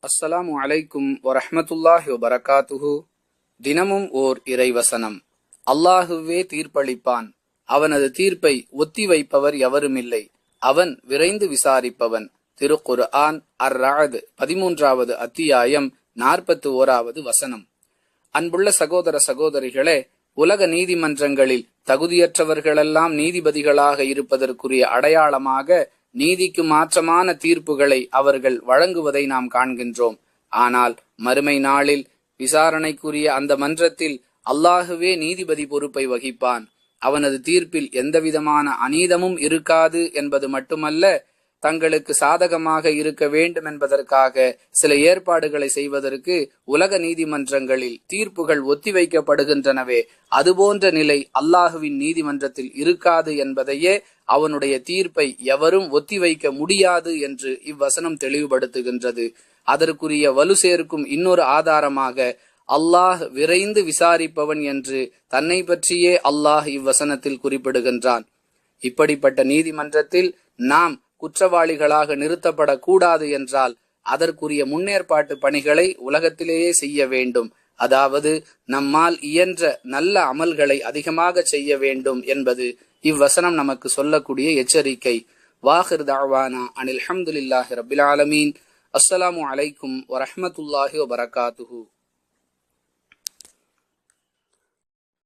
அஸ்ஸலாமு அலைக்கும் வரஹமத்துல்லாஹி வபரகாத்துஹு. தினமும் ஓர் இறைவசனம். அல்லாஹுவே தீர்ப்பளிப்பான். அவனது தீர்ப்பை ஒத்தி வைப்பவர் எவருமில்லை. அவன் விரைந்து விசாரிப்பவன். திருக்குர் ஆன் அர் பதிமூன்றாவது அத்தியாயம் நாற்பத்து ஓராவது வசனம். அன்புள்ள சகோதர சகோதரிகளே உலக நீதிமன்றங்களில் தகுதியற்றவர்களெல்லாம் நீதிபதிகளாக இருப்பதற்குரிய அடையாளமாக நீதிக்கு மாற்றமான தீர்ப்புகளை அவர்கள் வழங்குவதை நாம் காண்கின்றோம். ஆனால் மறுமை நாளில் விசாரணைக்குரிய அந்த மன்றத்தில் அல்லாஹுவே நீதிபதி பொறுப்பை வகிப்பான். அவனது தீர்ப்பில் எந்தவிதமான அநீதமும் இருக்காது என்பது மட்டுமல்ல தங்களுக்கு சாதகமாக இருக்க வேண்டும் என்பதற்காக சில ஏற்பாடுகளை செய்வதற்கு உலக நீதிமன்றங்களில் தீர்ப்புகள் ஒத்திவைக்கப்படுகின்றனவே அதுபோன்ற நிலை அல்லாஹுவின் நீதிமன்றத்தில் இருக்காது என்பதையே அவனுடைய தீர்ப்பை எவரும் ஒத்திவைக்க முடியாது என்று இவ்வசனம் தெளிவுபடுத்துகின்றது. அதற்குரிய வலு சேர்க்கும் இன்னொரு ஆதாரமாக அல்லாஹ் விரைந்து விசாரிப்பவன் என்று தன்னை பற்றியே அல்லாஹ் இவ்வசனத்தில் குறிப்பிடுகின்றான். இப்படிப்பட்ட நீதிமன்றத்தில் நாம் குற்றவாளிகளாக நிறுத்தப்படக்கூடாது என்றால் அதற்குரிய முன்னேற்பாட்டு பணிகளை உலகத்திலேயே செய்ய வேண்டும். அதாவது நம்மால் இயன்ற நல்ல அமல்களை அதிகமாக செய்ய வேண்டும் என்பது இவ்வசனம் நமக்கு சொல்லக்கூடிய எச்சரிக்கை. வாஹிர் தாவானா அனில் அஹமதுல்லாஹி ரபில் ஆலமீன். அஸ்ஸலாமு அலைக்கும் வரஹமத்துல்லாஹி வபரகாத்துஹூ.